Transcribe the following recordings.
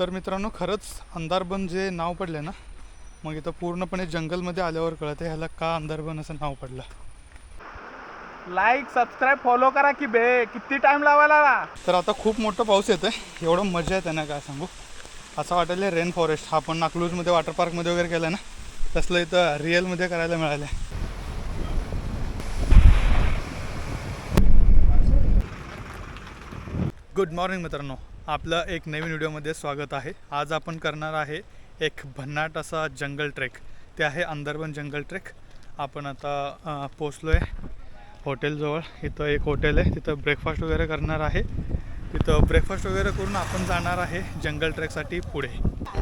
तर मित्रांनो खरंच अंधारबन जे नाव पडले ना मग इथं पूर्णपणे जंगलमध्ये आल्यावर कळतं ह्याला का अंधारबन असं नाव पडलं. लाईक सबस्क्राईब फॉलो करा की बे. किती टाइम लावायला? तर आता खूप मोठं पाऊस येतं आहे एवढं मजा येते ना काय सांगू? असं वाटायला रेन फॉरेस्ट हा आपण नाकलूजमध्ये वॉटर पार्कमध्ये वगैरे केलं ना तसलं इथं रिअलमध्ये करायला मिळालं गुड मॉर्निंग मित्रांनो. आपलं एक नवीन व्हिडिओमध्ये स्वागत आहे. आज आपण करणार आहे एक भन्नाट असा जंगल ट्रेक. ते आहे अंदरबन जंगल ट्रेक. आपण आता पोचलो आहे हॉटेलजवळ. इथं एक हॉटेल आहे. तिथं ब्रेकफास्ट वगैरे करणार आहे. तिथं ब्रेकफास्ट वगैरे करून आपण जाणार आहे जंगल ट्रेकसाठी पुढे.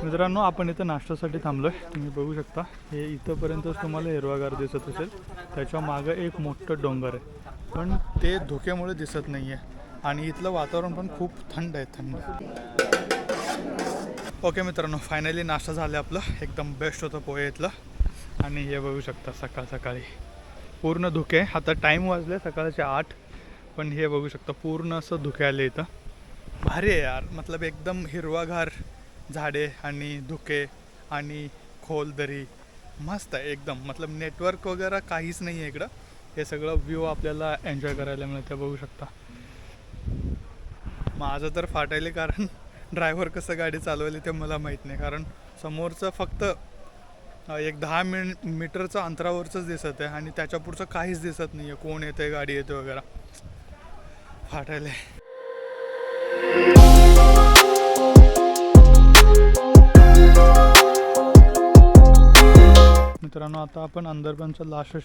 मित्रांनो आपण इथं नाश्त्यासाठी थांबलो आहे तुम्ही बघू शकता हे इथंपर्यंतच तुम्हाला हिरवागार दिसत असेल. त्याच्या मागं एक मोठं डोंगर आहे. पण ते धुक्यामुळे दिसत नाही आहे आणि इथलं वातावरण पण खूप थंड आहे थंड. ओके मित्रांनो फायनली नाश्ता झाला आपलं. एकदम बेस्ट होतं पोहे इथलं. आणि हे बघू शकता सकाळ सकाळी. पूर्ण धुके. आता टाईम वाजले सकाळचे आठ. पण हे बघू शकता पूर्ण असं धुके आले इथं. भारी आहे यार. मतलब एकदम हिरवागार झाडे आणि धुके आणि खोल दरी. मस्त आहे एकदम. मतलब नेटवर्क वगैरे काहीच नाही आहे इकडं. हे सगळं व्ह्यू आपल्याला एन्जॉय करायला मिळतं बघू शकता. माझं तर फाटायले कारण ड्रायव्हर कसं गाडी चालवली ते मला माहीत नाही. कारण समोरचं फक्त एक दहा मिन मीटरचं अंतरावरचंच दिसत आहे आणि त्याच्या पुढचं काहीच दिसत नाही आहे कोण येते गाडी येते वगैरे. फाटायले. मित्रांनो आता आपण अंदरपणच्या लास्ट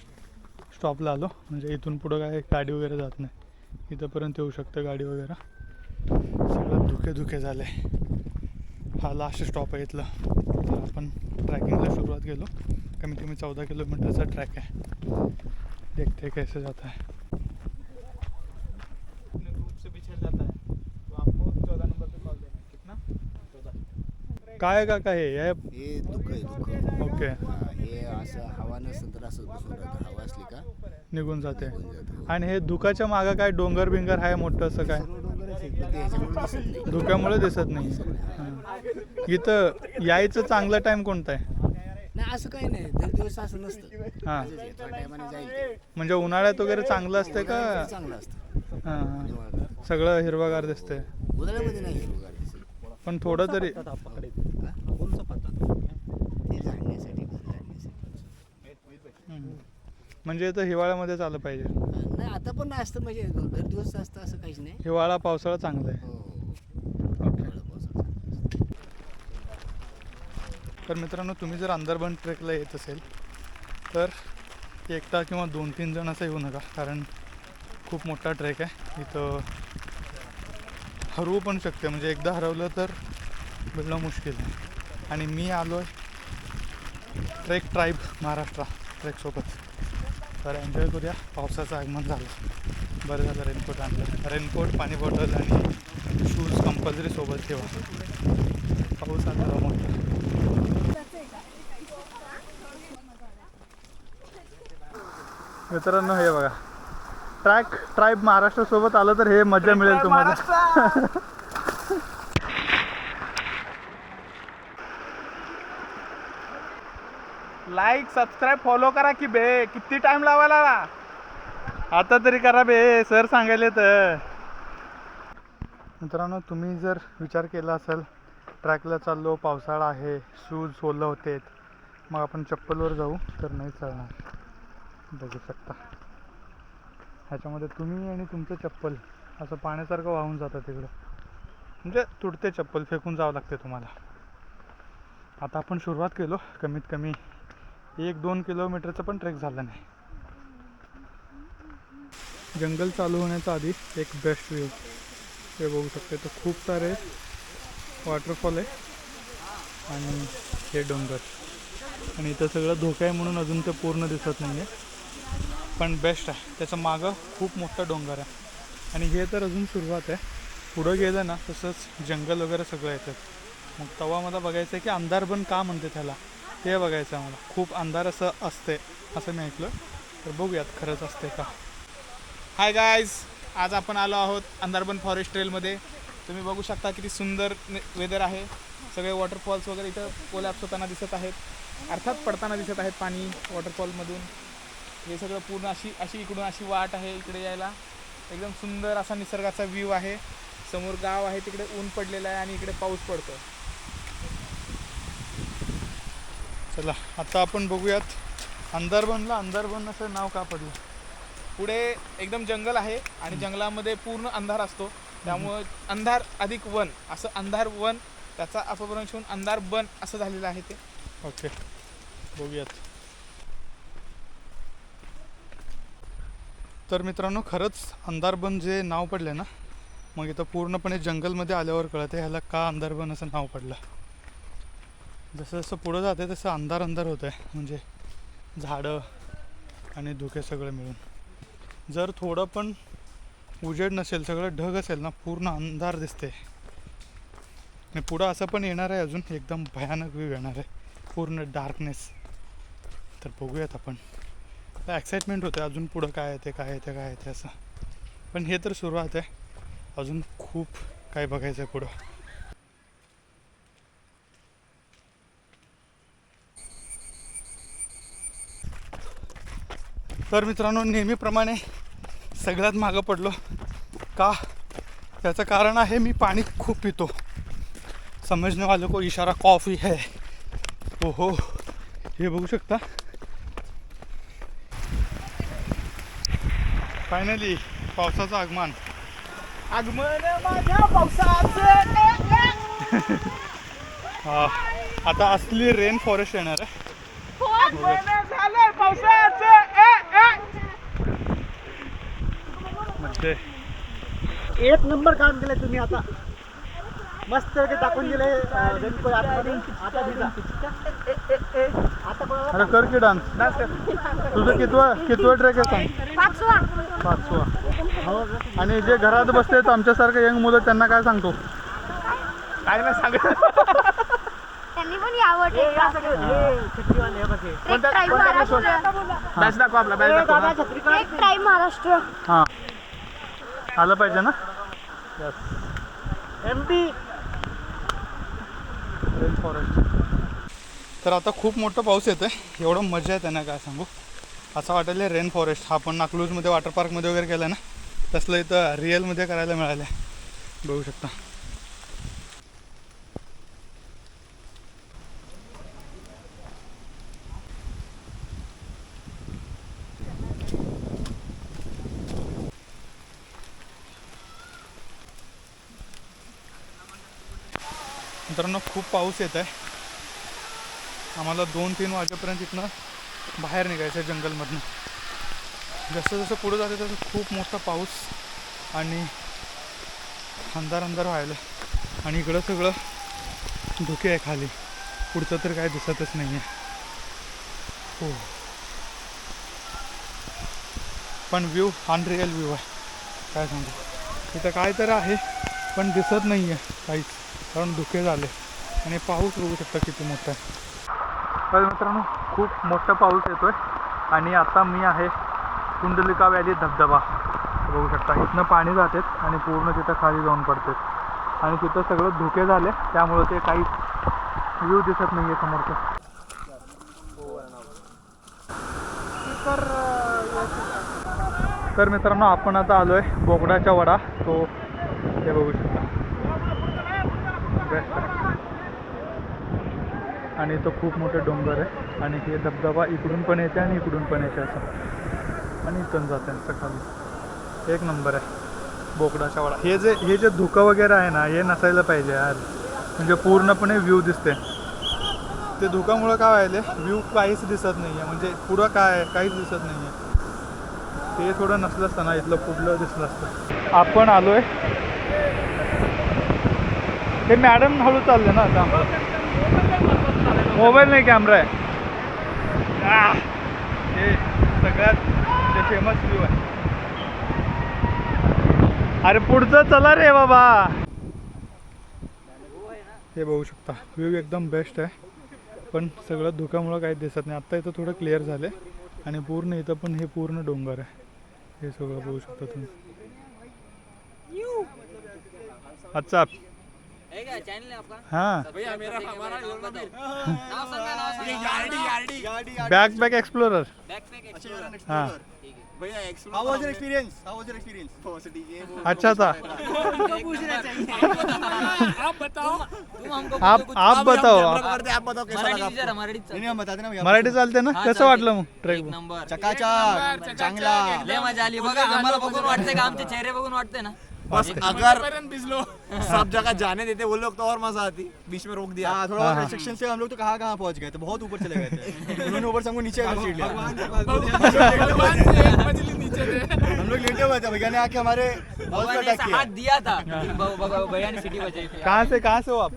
स्टॉपला आलो. म्हणजे इथून पुढं काय गाडी वगैरे जात नाही. इथंपर्यंत येऊ शकतं गाडी वगैरे. सगळं धुके धुके झाले हा लास्ट स्टॉप आहे इथला. तर आपण ट्रॅकिंगला सुरुवात केलो. कमीत कमी चौदा किलोमीटरचा ट्रॅक आहे. देखते कैसे जाता है. है है काय का काय हे? हे दुःख आहे दुःख ओके. हा, हे असं हवा नसेल तर असं राहतं हवा असली का? निघून जाते. जातं आणि हे धुकाच्या मागं काय डोंगर बिंगर आहे मोठं असं काय? धुक्यामुळे दिसत नाही. इथं यायचं चांगलं टाईम कोणता आहे? नाही असं काही नाही. दर दिवस असं नसतं. हां. असंच आहे, थोड्या टायमाने जाईल ते. म्हणजे उन्हाळ्यात वगैरे चांगलं असते का? चांगलं असतं. हां हां. सगळं हिरवागार दिसतंय. उन्हाळ्यामध्ये नाही हिरवगार दिसत. पण थोडं तरी ते झाडण्यासाठी घर झाडण्यासाठी हम्म. म्हणजे इथं हिवाळ्यामध्येच आलं पाहिजे. नाही आता पण नाही असतं म्हणजे दर दिवस असतं असं काहीच नाही. हिवाळा पावसाळा चांगला आहे. हो. तर मित्रांनो तुम्ही जर अंदरबन ट्रेकला येत असेल तर एकटा किंवा दोन तीन जण असं येऊ नका कारण खूप मोठा ट्रेक आहे. इथं हरवू पण शकते म्हणजे एकदा हरवलं तर मिळणं मुश्किल आहे. आणि मी आलो आहे ट्रेक ट्राईब महाराष्ट्र ट्रेकसोबत. तर एन्जॉय करूया. पावसाचं आगमन झालं. बरं झालं रेनकोट आणलं. रेनकोट पाणी बॉटल आणि शूज कंपल्सरी सोबत ठेवा. पाऊस आला मोठा मित्रांनो हे बघा. ट्रॅक ट्राईब महाराष्ट्रासोबत आलं तर हे मजा मिळेल तुम्हाला. लाईक सबस्क्राईब फॉलो करा की बे. किती टाइम लावायला आता तरी करा बे सर सांगायले तर. मित्रांनो तुम्ही जर विचार केला असेल ट्रॅकला चाललो पावसाळा आहे शूज ओलं होते मग आपण चप्पलवर जाऊ तर नाही चालणार. बघू शकता. ह्याच्यामध्ये तुम्ही आणि तुमचं चप्पल असं पाण्यासारखं वाहून जातं तिकडं. म्हणजे तुटते चप्पल फेकून जावं लागते तुम्हाला. आता आपण सुरुवात केलो कमीत कमी एक दोन किलोमीटरचं पण ट्रेक झालं नाही. जंगल चालू होण्याच्या आधी एक बेस्ट व्ह्यू हे बघू शकते तर खूप सारे वॉटरफॉल आहे आणि हे डोंगर. आणि इथं सगळं धोका आहे म्हणून अजून ते पूर्ण दिसत नाही आहे पण बेस्ट आहे. त्याचं मागं खूप मोठा डोंगर आहे. आणि हे तर अजून सुरुवात आहे. पुढं गेलं ना तसंच जंगल वगैरे सगळं येतं. मग तेव्हा मला बघायचं आहे की अंधारबन का म्हणते त्याला ते बघायचं आहे मला खूप अंधार असं असते असं मी ऐकलं. तर बघूयात खरंच असते का? हाय गायज आज आपण आलो आहोत अंधारबन फॉरेस्ट ट्रेलमध्ये तुम्ही बघू शकता किती सुंदर वेदर आहे. सगळे वॉटरफॉल्स वगैरे इथं कोलॅप्स होताना दिसत आहेत. अर्थात पडताना दिसत आहेत पाणी वॉटरफॉलमधून हे सगळं पूर्ण अशी अशी इकडून अशी वाट आहे इकडे यायला. एकदम सुंदर असा निसर्गाचा व्ह्यू आहे. समोर गाव आहे तिकडे ऊन पडलेलं आहे आणि इकडे पाऊस पडतो चला आता आपण बघूयात अंधारबनला. अंधारबन असं नाव का पडलं? पुढे एकदम जंगल आहे आणि जंगलामध्ये पूर्ण अंधार असतो. त्यामुळं अंधार अधिक वन असं अंधार वन त्याचा अपभ्रंश होऊन अंधार बन असं झालेलं आहे ते. ओके बघूयात. तर मित्रांनो खरंच अंधारबन जे नाव पडले ना मग इथं पूर्णपणे जंगलमध्ये आल्यावर कळते ह्याला का अंधारबन असं नाव पडलं. जसं जसं पुढं जाते तसं अंधार अंधार होत आहे म्हणजे झाडं आणि धुके सगळं मिळून. जर थोडं पण उजेड नसेल सगळं ढग असेल ना पूर्ण अंधार दिसते आणि पुढं असं पण येणार आहे अजून एकदम भयानक व्ह्यू येणार आहे. पूर्ण डार्कनेस तर बघूयात आपण. एक्साइटमेंट होते अजून पुढं काय येते काय येते काय येते असं. पण हे तर सुरुवात आहे. अजून खूप काय बघायचं आहे पुढं. तर मित्रांनो नेहमीप्रमाणे सगळ्यात मागं पडलो. का? त्याचं कारण आहे मी पाणी खूप पितो. समजने वाले को इशारा कॉफी है. ओहो हे बघू शकता? फायनली पावसाचं आगमन. आगमन माझ्या पावसाचं. हा आता असली रेन फॉरेस्ट येणार आहे झालं पावसाचं म्हणजे एक नंबर काम केलंय तुम्ही आता. मस्त टाकून दिले. आता अरे कर की डान्स. तुझं कितवा कितवा ट्रॅक आहे सांग. पाचवा. पाचवा. आणि जे घरात बसतेत आमच्यासारखं यंग मुलं त्यांना काय सांगतो? काय ना सांग त्यांनी पण यावं हे या सगळे, हे छत्रीवाले, हे बघ हे. कोणत्या ट्राईब कोणत्या बसवर? महाराष्ट्र बॅच दाखव आपला बॅच दाखव. महाराष्ट्र. हां. आलं पाहिजे ना? MP. रेन फॉरेस्ट तर आता खूप मोठं पाऊस येतो आहे एवढं मजा आहे त्यांना काय सांगू? असं वाटायला रेन फॉरेस्ट हा आपण नाकलूजमध्ये वॉटर पार्कमध्ये वगैरे केलं ना? तसलं इथं रिअलमध्ये करायला मिळालं आहे बघू शकता. मित्रांनो खूप पाऊस येत आहे. आम्हाला दोन तीन वाजेपर्यंत इथनं बाहेर निघायचं आहे जंगलमधनं. जसं जसं पुढं जाते तसं खूप मोठा पाऊस आणि अंधार अंधार व्हायला. आणि इकडं सगळं धुके आहे खाली. पुढचं तर काय दिसतच नाही आहे हो. पण व्ह्यू अनरिअल व्ह्यू आहे. काय सांगू? इथं काय तर आहे पण दिसत नाही आहे काहीच. कारण धुके झाले. आणि पाऊस बघू शकता किती मोठा आहे. तर मित्रांनो खूप मोठा पाऊस येतोय. आणि आता मी आहे कुंडलिका व्हॅली धबधबा. बघू शकता इथनं पाणी जातात आणि पूर्ण तिथं खाली जाऊन पडतात आणि तिथं सगळं धुके झाले त्यामुळे ते काही व्ह्यू दिसत नाही आहे समोरचं. तर मित्रांनो आपण आता आलोय बोकडाच्या वडा. तो हे बघू शकता. बेस्ट आहे. आणि तो खूप मोठे डोंगर आहे. आणि हे धबधबा इकडून पण येते आणि इकडून पण येते असं. आणि इथून जाते खाली. एक नंबर आहे. बोकडाच्या वडा. हे जे हे जे धुकं वगैरे आहे ना हे नसायला पाहिजे यार. म्हणजे पूर्णपणे व्ह्यू दिसते. ते धुकामुळं काय व्हायले? व्ह्यू काहीच दिसत नाही आहे म्हणजे पुढं काय आहे? काहीच दिसत नाही आहे ते थोडं नसलं असतं ना इथलं पुढलं दिसलं असतं. आपण आलोय हे मॅडम हळू चालले ना आता. मोबाईल नाही कॅमेरा आहे. आह! हे सगळ्यात ते फेमस व्ह्यू आहे. अरे पुढचं चला रे बाबा. हे बघू शकता व्ह्यू एकदम बेस्ट आहे. पण सगळं धुक्यामुळं काही दिसत नाही. आत्ता इथं थोडं क्लिअर झालं. आणि पूर्ण इथं पण हे पूर्ण डोंगर आहे. हे सगळं बघू शकता तुम्ही. अच्छा हाँ बैक एक्सप्लोरर हाँ? हो. अच्छा था। आप बताओ। आप आप- कैसा लगा. मराठी चालते ना? कसं वाटलं मग ट्रेक चकाचक चांगला। लय मजा आली बघा आम्हाला बघून वाटतंय का आमचे चेहरे बघून वाटतंय ना? बस अगर सब जगह जाने देते वो लोग तो और मज़ा आती बीच में रोक दिया। हाँ थोड़ा और restriction से हम लोग तो कहाँ कहाँ पहुँच गए थे बहुत ऊपर चले गए थे। उन्होंने ऊपर से हमको नीचे घसीट लिया। भगवान से एक मछली नीचे थे। हम लोग लेटे हुए थे भैया ने आके हमारे हाथ दिया था। ब- भैया ने सिटी बचाई थी। कहाँ से कहाँ से हो आप?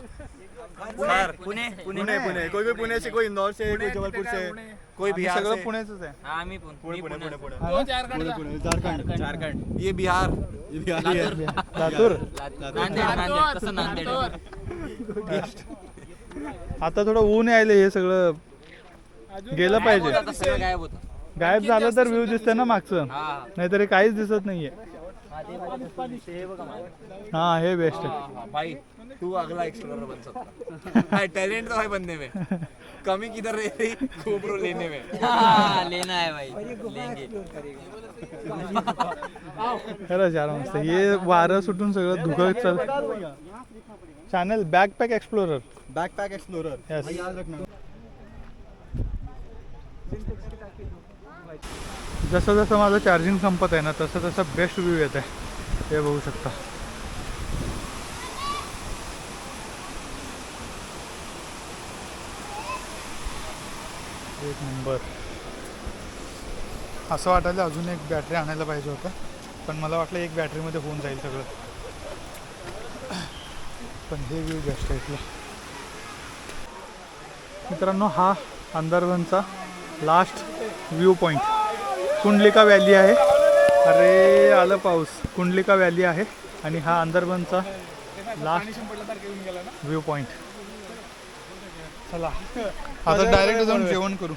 पुणे पुणे पुणे। पुणे कोई भी पुणे से कोई इंदौर से कोई जबलपुर से। कोई बिहार सगळं से पुण्याच आहे. हा आम्ही पण पुणे मी पुणे पुणे पुणे. पुणे झारखंड पुणे पुणे झारखंड झारखंड ये बिहार. ये आगे है लातूर. नांदेड नांदेड. तसं नांदेड. आता थोडं ऊन यायलं हे सगळं. गेलं पाहिजे. आता सगळं गायब होतं. गायब झालं तर व्ह्यू दिसतंय ना मागचं. हा. नाहीतर हे काहीच दिसत नाहीये. हा हे बेस्ट आहे. हाँ, तू अगला एक्सप्लोरर बन सकता. है टैलेंट तो है बनने में. कमी किधर रह रही? गोप्रो लेने में. हा, लेना है भाई. लेंगे. खरंच यार मस्त. हे वारं सुटून सगळं धुकं चल channel backpack explorer backpack explorer रखना. जसं जसं माझं चार्जिंग संपत आहे ना तसं तसं बेस्ट व्ह्यू येत आहे. हे बघू शकता. एक नंबर. असं वाटायला अजून एक बॅटरी आणायला पाहिजे होतं. पण मला वाटलं एक बॅटरीमध्ये होऊन जाईल सगळं. पण हे व्ह्यू बेस्ट आहे इथलं. मित्रांनो हा अंदरवनचा last view point Kundalika valley आहे. अरे आलं पाऊस. कुंडलिका व्हॅली आहे आणि हा अंदरबनचा लास्ट व्ह्यू पॉईंट चला. आता डायरेक्ट जाऊन जेवण करू.